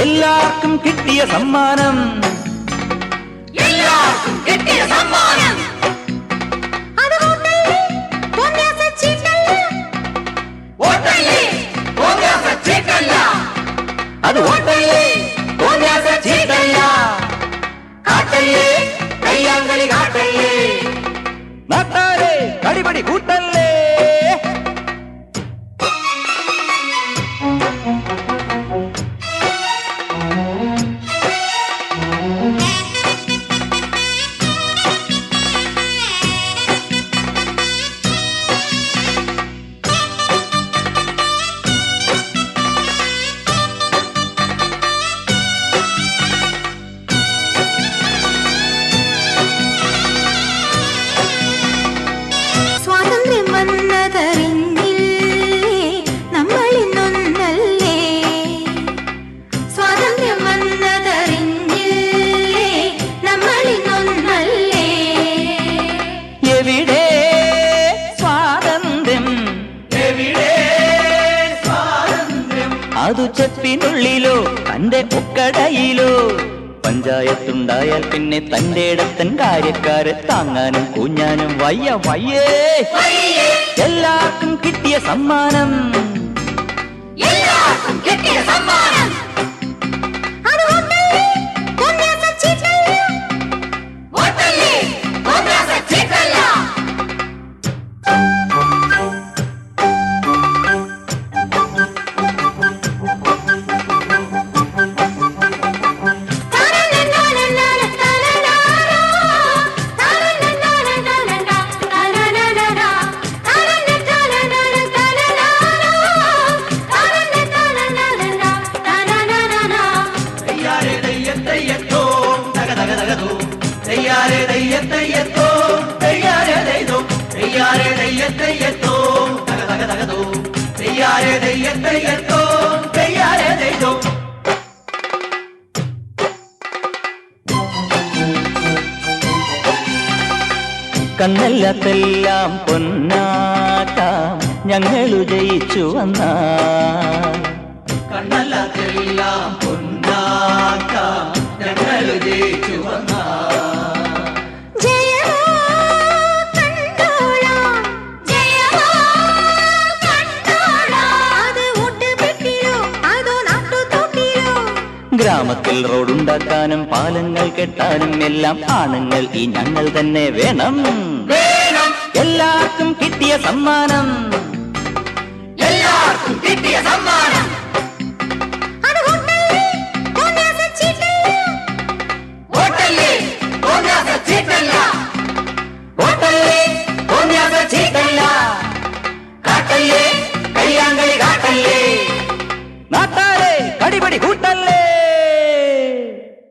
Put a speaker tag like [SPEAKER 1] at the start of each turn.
[SPEAKER 1] எல்லாருக்கும் கிட்டிய
[SPEAKER 2] சம்மானம். எல்லாருக்கும் கிட்டிய
[SPEAKER 3] சம்மானம். அது ஓட்டையிலே ஓங்காச
[SPEAKER 2] சீட்டல்லா. காட்டையிலே கையாங்கலி
[SPEAKER 3] காட்டையிலே கடிபடி கூட்ட
[SPEAKER 1] സ്വാതന്ത്ര്യം
[SPEAKER 3] അതു ചെപ്പിനുള്ളിലോ തന്റെ പൊക്കടയിലോ പഞ്ചായത്തുണ്ടായാൽ പിന്നെ തന്റെ ഇടത്തൻ കാര്യക്കാരെ താങ്ങാനും കൂഞ്ഞാനും വയ്യ വയ്യേ. എല്ലാവർക്കും കിട്ടിയ സമ്മാനം.
[SPEAKER 2] കിട്ടിയ സമ്മാനം.
[SPEAKER 1] അത് ഹോട്ടലിലെ
[SPEAKER 3] കണ്ണല്ലാത്തെല്ലാം പൊന്നാക്കാം ഞങ്ങൾ ജയിച്ചു വന്നാ.
[SPEAKER 2] കണ്ണല്ലാത്തെല്ലാം പൊന്നാക്കാം ഞങ്ങൾ ജയിച്ചു വന്നാ.
[SPEAKER 3] ഗ്രാമത്തിൽ റോഡുണ്ടാക്കാനും പാലങ്ങൾ കെട്ടാനും എല്ലാം ആണുങ്ങൾ ഈ ഞങ്ങൾ തന്നെ വേണം.
[SPEAKER 2] എല്ലാവർക്കും കിട്ടിയ സമ്മാനം.